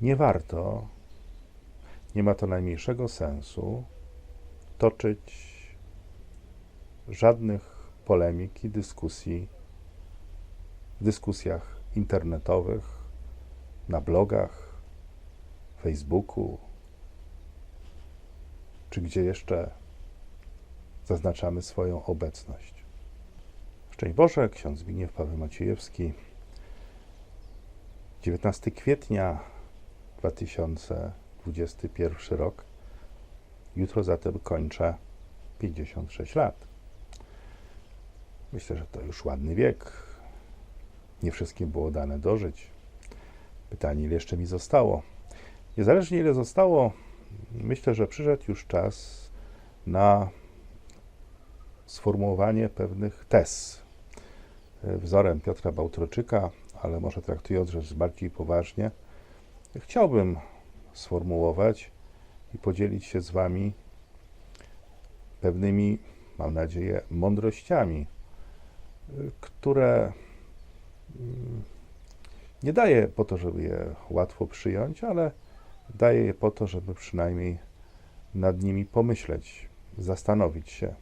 Nie warto, nie ma to najmniejszego sensu toczyć żadnych polemik i dyskusji w dyskusjach internetowych, na blogach, Facebooku, czy gdzie jeszcze zaznaczamy swoją obecność. Szczęść Boże, ksiądz Zbigniew Paweł Maciejewski. 19 kwietnia 2021 rok. Jutro zatem kończę 56 lat. Myślę, że to już ładny wiek. Nie wszystkim było dane dożyć. Pytanie, ile jeszcze mi zostało? Niezależnie ile zostało, myślę, że przyszedł już czas na sformułowanie pewnych tez. Wzorem Piotra Bałtroczyka, ale może traktując rzecz bardziej poważnie, chciałbym sformułować i podzielić się z Wami pewnymi, mam nadzieję, mądrościami, które mm, nie daję po to, żeby je łatwo przyjąć, ale daję je po to, żeby przynajmniej nad nimi pomyśleć, zastanowić się.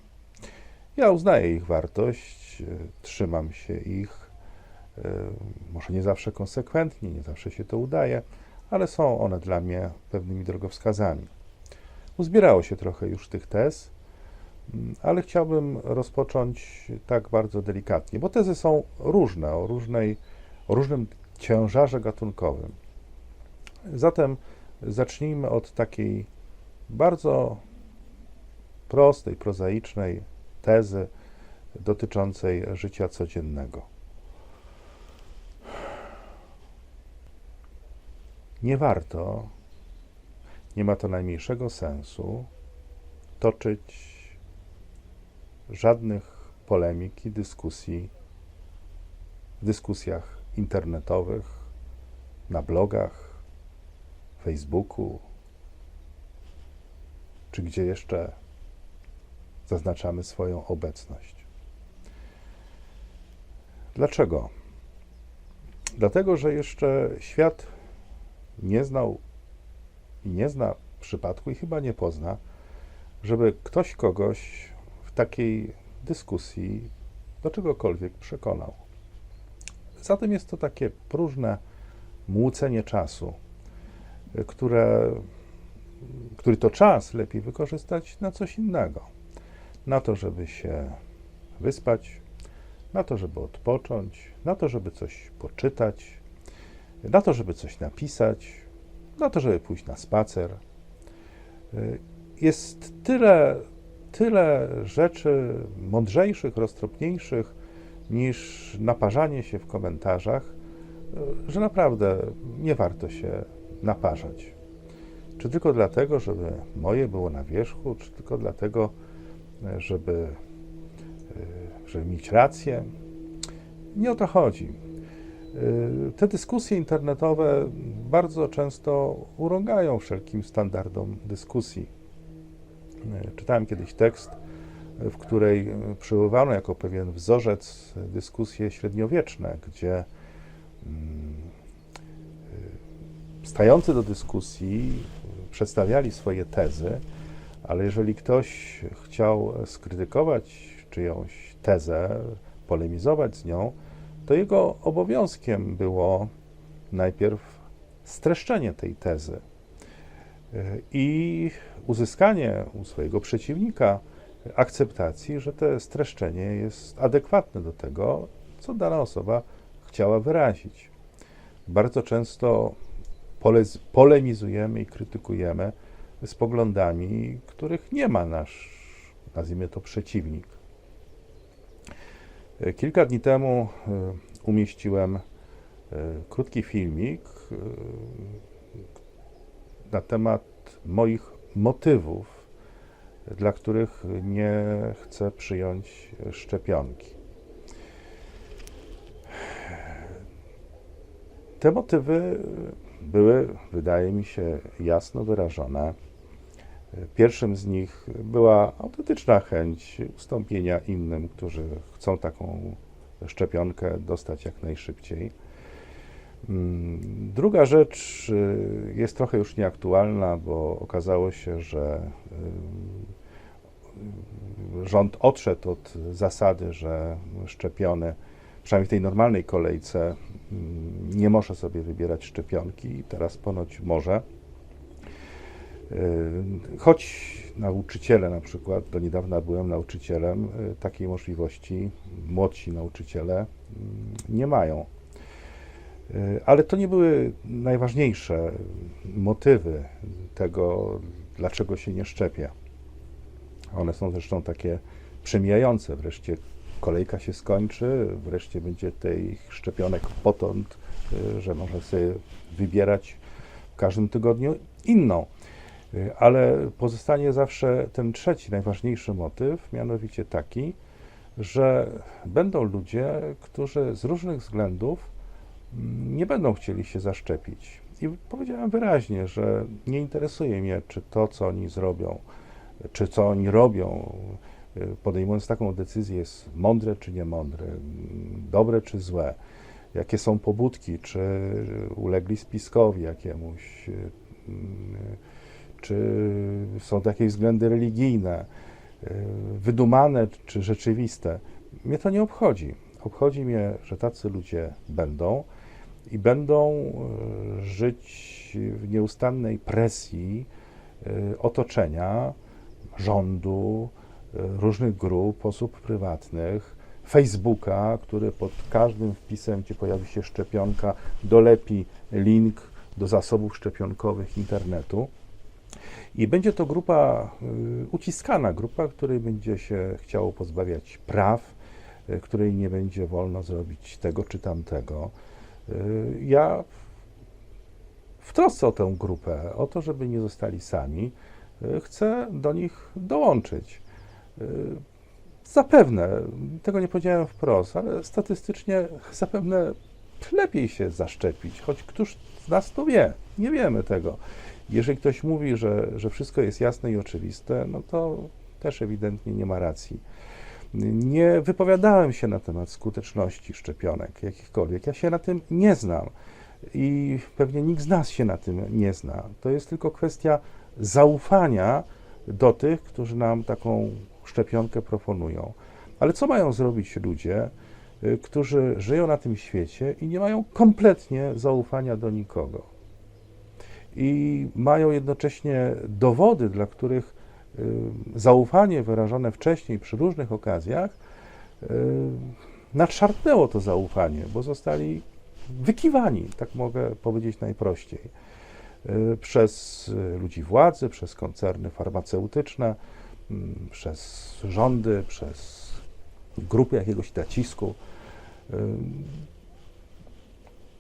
Ja uznaję ich wartość, e, trzymam się ich, e, może nie zawsze konsekwentnie, nie zawsze się to udaje, ale są one dla mnie pewnymi drogowskazami. Uzbierało się trochę już tych tez, mm, ale chciałbym rozpocząć tak bardzo delikatnie, bo tezy są różne, o, różnej, o różnym ciężarze gatunkowym. Zatem zacznijmy od takiej bardzo prostej, prozaicznej tezy dotyczącej życia codziennego. Warto, nie ma to najmniejszego sensu toczyć żadnych polemik i dyskusji w dyskusjach internetowych, na blogach, Facebooku, czy gdzie jeszcze zaznaczamy swoją obecność. Dlaczego? Dlatego, że jeszcze świat nie znał i nie zna przypadku i chyba nie pozna, żeby ktoś kogoś w takiej dyskusji do czegokolwiek przekonał. Zatem jest to takie próżne młócenie czasu, które, który to czas lepiej wykorzystać na coś innego. Na to, żeby się wyspać, na to, żeby odpocząć, na to, żeby coś poczytać, na to, żeby coś napisać, na to, żeby pójść na spacer. Jest tyle, tyle rzeczy mądrzejszych, roztropniejszych niż naparzanie się w komentarzach, że naprawdę nie warto się naparzać. Czy tylko dlatego, żeby moje było na wierzchu, czy tylko dlatego, żeby, żeby mieć rację? Nie o to chodzi. Te dyskusje internetowe bardzo często urągają wszelkim standardom dyskusji. Czytałem kiedyś tekst, w której przywoływano jako pewien wzorzec dyskusje średniowieczne, gdzie mm, stający do dyskusji przedstawiali swoje tezy, ale jeżeli ktoś chciał skrytykować czyjąś tezę, polemizować z nią, to jego obowiązkiem było najpierw streszczenie tej tezy i uzyskanie u swojego przeciwnika akceptacji, że to streszczenie jest adekwatne do tego, co dana osoba chciała wyrazić. Bardzo często polemizujemy i krytykujemy z poglądami, których nie ma nasz, nazwijmy to, przeciwnik. Kilka dni temu e, umieściłem e, krótki filmik e, na temat moich motywów, dla których nie chcę przyjąć szczepionki. Te motywy były, wydaje mi się, jasno wyrażone. Pierwszym z nich była autentyczna chęć ustąpienia innym, którzy chcą taką szczepionkę dostać jak najszybciej. Mm, Druga rzecz y, jest trochę już nieaktualna, bo okazało się, że y, rząd odszedł od zasady, że szczepiony, przynajmniej w tej normalnej kolejce, mm, nie może sobie wybierać szczepionki teraz ponoć może. Y, Choć nauczyciele na przykład, do niedawna byłem nauczycielem, y, takiej możliwości młodsi nauczyciele mm, nie mają. Ale to nie były najważniejsze motywy tego, dlaczego się nie szczepia. One są zresztą takie przemijające. Wreszcie kolejka się skończy, wreszcie będzie tych szczepionek potąd, że można sobie wybierać w każdym tygodniu inną. Y, Ale pozostanie zawsze ten trzeci, najważniejszy motyw, mianowicie taki, że będą ludzie, którzy z różnych względów mm, nie będą chcieli się zaszczepić. I powiedziałem wyraźnie, że nie interesuje mnie, czy to, co oni zrobią, czy co oni robią, y, podejmując taką decyzję, jest mądre czy niemądre, mm, dobre czy złe, jakie są pobudki, czy ulegli spiskowi jakiemuś, y, mm, czy są to jakieś względy religijne, y, wydumane czy rzeczywiste. Mnie to nie obchodzi. Obchodzi mnie, że tacy ludzie będą i będą y, żyć w nieustannej presji y, otoczenia, rządu, różnych grup, osób prywatnych, Facebooka, który pod każdym wpisem, gdzie pojawi się szczepionka, dolepi link do zasobów szczepionkowych internetu. I będzie to grupa y, uciskana, grupa, której będzie się chciało pozbawiać praw, y, której nie będzie wolno zrobić tego czy tamtego. Y, Ja w trosce o tę grupę, o to, żeby nie zostali sami, chcę do nich dołączyć. Zapewne, tego nie powiedziałem wprost, ale statystycznie zapewne lepiej się zaszczepić, choć któż z nas to wie? Nie wiemy tego. Jeżeli ktoś mówi, że, że wszystko jest jasne i oczywiste, no to też ewidentnie nie ma racji. Nie wypowiadałem się na temat skuteczności szczepionek jakichkolwiek. Ja się na tym nie znam i pewnie nikt z nas się na tym nie zna. To jest tylko kwestia zaufania do tych, którzy nam taką szczepionkę proponują. Ale co mają zrobić ludzie, y, którzy żyją na tym świecie i nie mają kompletnie zaufania do nikogo? I mają jednocześnie dowody, dla których y, zaufanie wyrażone wcześniej przy różnych okazjach y, nadszarpnęło to zaufanie, bo zostali wykiwani, tak mogę powiedzieć najprościej, y, przez ludzi władzy, przez koncerny farmaceutyczne, mm, przez rządy, przez grupy jakiegoś nacisku.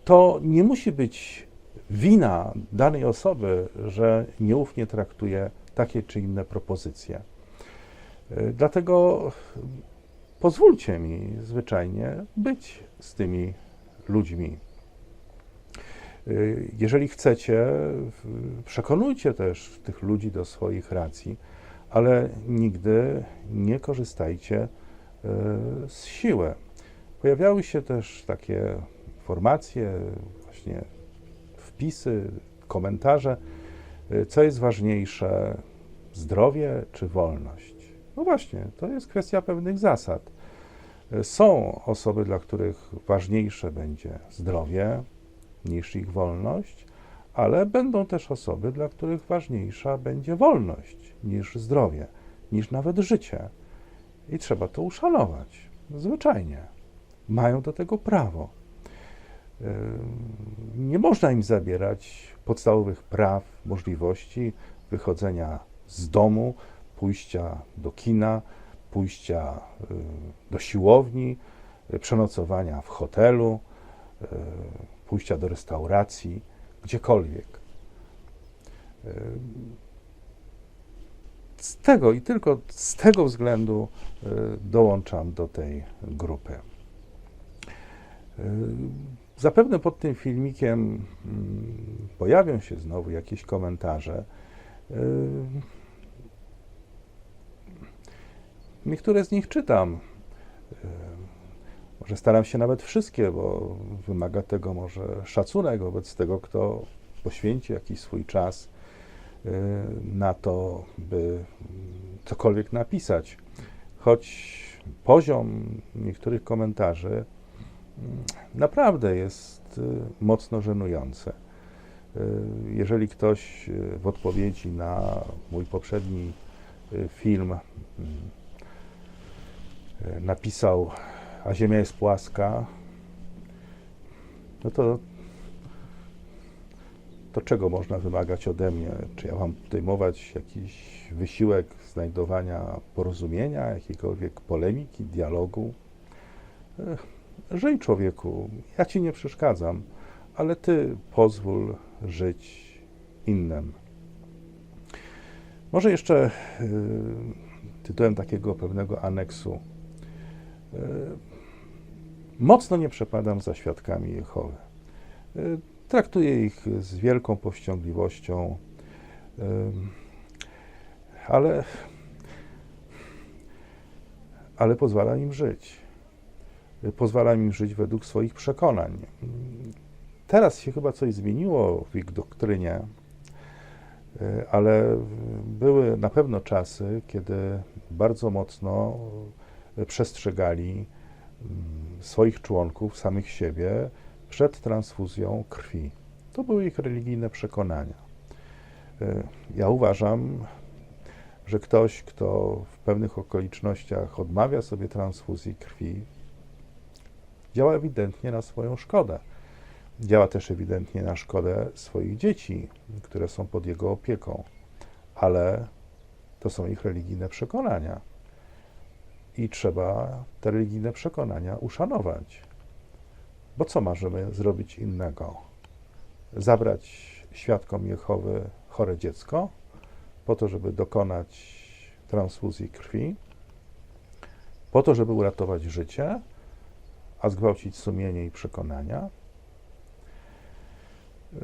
To nie musi być wina danej osoby, że nieufnie traktuje takie czy inne propozycje. Y, Dlatego pozwólcie mi zwyczajnie być z tymi ludźmi. Y, Jeżeli chcecie, przekonujcie też tych ludzi do swoich racji, ale nigdy nie korzystajcie y, z siły. Pojawiały się też takie informacje, właśnie wpisy, komentarze, y, co jest ważniejsze, zdrowie czy wolność. No właśnie, to jest kwestia pewnych zasad. Y, Są osoby, dla których ważniejsze będzie zdrowie niż ich wolność, ale będą też osoby, dla których ważniejsza będzie wolność niż zdrowie, niż nawet życie. I trzeba to uszanować. Zwyczajnie. Mają do tego prawo. Nie można im zabierać podstawowych praw, możliwości wychodzenia z domu, pójścia do kina, pójścia do siłowni, przenocowania w hotelu, pójścia do restauracji, gdziekolwiek. Z tego i tylko z tego względu y, dołączam do tej grupy. Zapewne pod tym filmikiem mm, pojawią się znowu jakieś komentarze. Y, Niektóre z nich czytam. Y, Może staram się nawet wszystkie, bo wymaga tego może szacunek wobec tego, kto poświęci jakiś swój czas y, na to, by cokolwiek napisać. Choć poziom niektórych komentarzy naprawdę jest y, mocno żenujący. Y, Jeżeli ktoś y, w odpowiedzi na mój poprzedni film napisał, a Ziemia jest płaska, no to, to czego można wymagać ode mnie? Czy ja mam podejmować jakiś wysiłek znajdowania porozumienia, jakiejkolwiek polemiki, dialogu? Żyj człowieku, ja ci nie przeszkadzam, ale ty pozwól żyć innym. Może jeszcze y, tytułem takiego pewnego aneksu. Y, mocno nie przepadam za świadkami Jehowy. Y, traktuję ich z wielką powściągliwością, ale, ale pozwalam im żyć. Pozwalam im żyć według swoich przekonań. Teraz się chyba coś zmieniło w ich doktrynie, ale były na pewno czasy, kiedy bardzo mocno przestrzegali mm, swoich członków, samych siebie przed transfuzją krwi. To były ich religijne przekonania. Y, Ja uważam, że ktoś, kto w pewnych okolicznościach odmawia sobie transfuzji krwi, działa ewidentnie na swoją szkodę. Działa też ewidentnie na szkodę swoich dzieci, które są pod jego opieką, ale to są ich religijne przekonania. I trzeba te religijne przekonania uszanować. Bo co możemy zrobić innego? Zabrać świadkom Jehowy chore dziecko po to, żeby dokonać transfuzji krwi, po to, żeby uratować życie, a zgwałcić sumienie i przekonania. Y,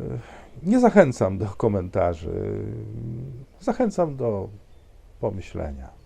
Nie zachęcam do komentarzy, zachęcam do pomyślenia.